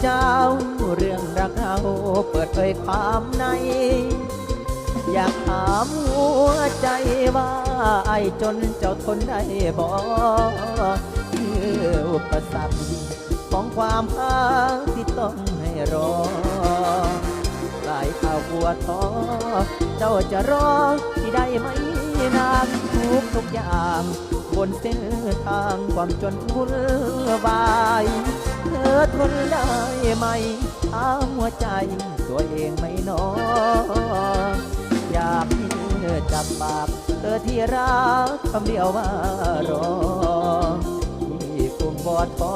เรื่องรักเราเปิดเผยความใน อยากถามหัวใจว่าไอจนเจ้าทนได้บ่คืออุปสรรคของความรักที่ต้องให้รอหลายข่าวปวดท้อเจ้าจะรอที่ได้ไหมนานทุกทุกอย่าง บนเส้นทางความจนวุ่นวาย อทนได้ไหมถามหัวใจตัวเองไม่นออยากให้เธอจับปากเธอที่รักคำเดียวว่ารอที่กลุ่มบอดพอ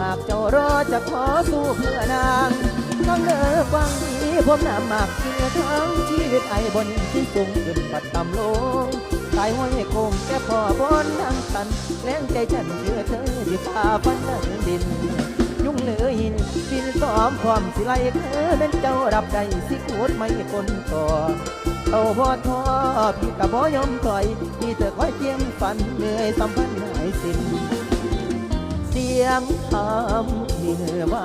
หากเจ้ารอจะขอสู้เพื่อนางต้องเลิกวางดีผมนำมากเกียทั้งชีวิตไอ้บนที่สูงขึ้นปัดต่ำลงตายห้อยคงแค่พอบนดังสันแรงใจฉันเชื่อเธอที่พาพันดิน อมความสิไลเธอเป็นเจ้ารับใจสิขูดไม่คนต่อโตพอทอพี่กับบ่ยอมถอยพี่เธอคอยเจียมฝันเหนื่อยสัมพันธ์หายสิ้นเสียงคำที่ว่า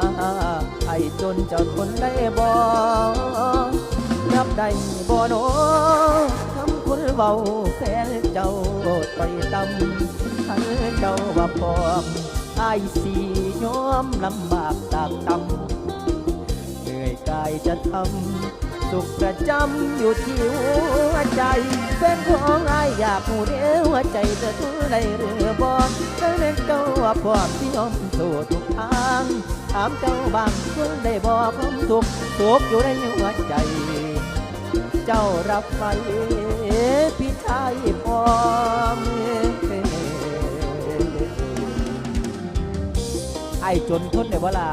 ไอ้จนเจ้าทนได้บ่รับได้บ่โนคำคุณเบาแฟนเจ้าไปตำทั้งเจ้าว่าพร้อมไอ้สียอมลำบากตากตำ จะทำสุขประจำอยู่ที่หัวใจเป็นของอายอยากหูเดียวหัวใจเธอทุไรหรือบ่เธอเล่นเจ้าว่าพร้อมที่ยอมสู้ทุกทางถามเจ้าบางคนได้บอกความทุกข์ทุขอยู่ในหัวใจ เจ้ารับไว้พี่ชายพร้อมไอ้จนทนได้เวลา